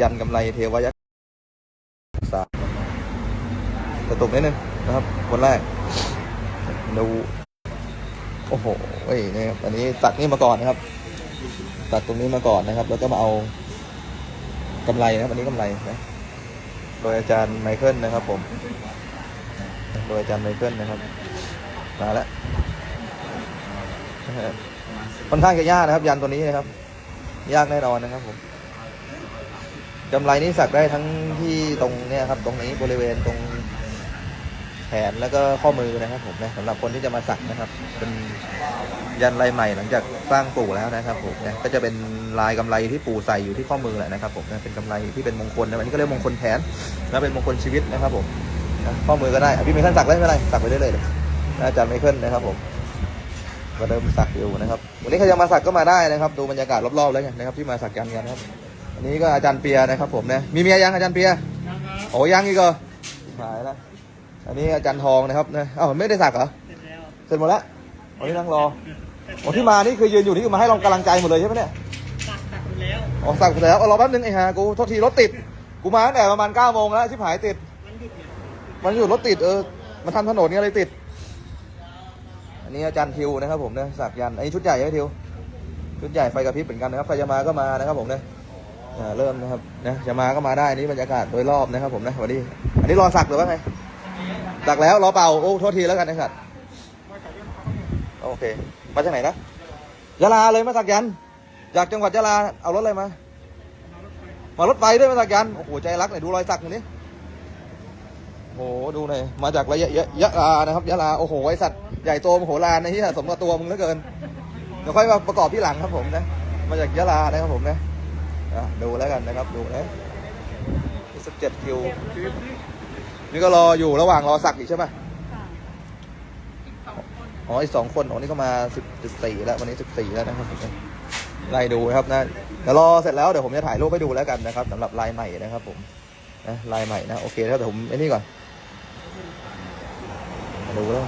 ยันกำไรเทวยักษ์สามกระตุกนิดนึงนะครับ คนแรกดูโอ้โหเว้ยนี่ครับอันนี้ตัดนี่มาก่อนนะครับ ตัดตรงนี้มาก่อนนะครับ แล้วก็มาเอากำไรนะครับ อันนี้กำไรนะโดยอาจารย์ไมเคิลนะครับ ผม โดยอาจารย์ไมเคิลนะครับ มาแล้วค่อนข้างจะยากนะครับ ยันตัวนี้นะครับ ยากแน่นอนนะครับผม กำไรนี้สักได้ทั้งที่ตรงเนี้ยครับ ตรงนี้บริเวณตรงแขนแล้วก็ข้อมือนะครับ ผมนะสำหรับคนที่จะมาสักนะครับ เป็นยันลายใหม่หลังจากสร้างปู่แล้วนะครับผมนะก็จะเป็นลายกำไรที่ปู่ใส่อยู่ที่ข้อมือแหละนะครับผมนะเป็นกำไรที่เป็นมงคลนะอันนี้ก็เรียกมงคลแขนนะเป็นมงคลชีวิตนะครับผมนะข้อมือก็ได้อะพี่ไมเคิลสักได้ไม่เป็นไรสักไปได้เลยเลยนะอาจารย์ไมเคิลนะครับผมก็เริ่มสักอยู่นะครับวันนี้ใครจะมาสักก็มาได้นะครับ ดูบรรยากาศรอบๆแล้วกันนะครับ ที่มาสักยันกันนะครับ อันนี้ก็อาจารย์เปียนะครับผมนะมีเมียยังอาจารย์เปียโอ้ยังอีกเหรอหายแล้วอันนี้อาจารย์ทองนะครับนะเอ้าไม่ได้สักเหรอเสร็จหมดแล้ววันนี้นั่งรอโอ้ที่มานี่คือยืนอยู่นี่คือมาให้เรากำลังใจหมดเลยใช่ไหมเนี่ยตักตักไปแล้วอ๋อสั่งไปแล้วเอารอแป๊บนึงไอ้ห่ากูโทษทีรถติดกูมาตั้งแต่ประมาณ9ก้าโมงแล้วชิบหายติดมันหยุดเนี่ยมันอยู่รถติดเออมันทำถนนเนี่ยเลยติด อันนี้อาจารย์ทิวนะครับผมนะสักยันต์อันนี้ชุดใหญ่ใช่ไหมทิวชุดใหญ่ไฟกระพริบเหมือนกันนะครับใครจะมาก็มานะครับผมนะอ่า เริ่มนะครับนะจะมาก็มาได้นี่บรรยากาศโดยรอบนะครับผมนะวันนี้ อันนี้รอสักหรือว่าไงสักแล้วรอเป่าโอ้โทษทีแล้วกันนะครับโอเค มาจากไหนนะยะลาเลยมาสักยันจากจังหวัดยะลาเอารถอะไรมามารถไฟด้วยมาสักยันโอ้โหใจรักหน่อยดูรอยสักหน่อยนี้โอ้โหดูหน่อยมาจากระยะยะยะลานะครับยะลาโอ้โหไอสัตว์ใหญ่โตมโหฬารนะที่สมกับตัวมึงเหลือเกินเดี๋ยวค่อยมาประกอบที่หลังครับผมนะมาจากยะลานะครับผมนะ อะดูแล้วกันนะครับดูนะสิบเจ็ดคิว นี่ก็รออยู่ระหว่างรอสักอีกใช่ไหมอ๋ออีกสองคนอ๋อนี่ก็มาสิบสิบสี่แล้ววันนี้สิบสี่แล้วนะครับผมไล่ดูนะครับนะเดี๋ยวรอเสร็จแล้วเดี๋ยวผมจะถ่ายรูปให้ดูแล้วกันนะครับสำหรับลายใหม่นะครับ ผมนะลายใหม่นะโอเคแล้วเดี๋ยวผมไอ้นี่ก่อนมาดูแล้ว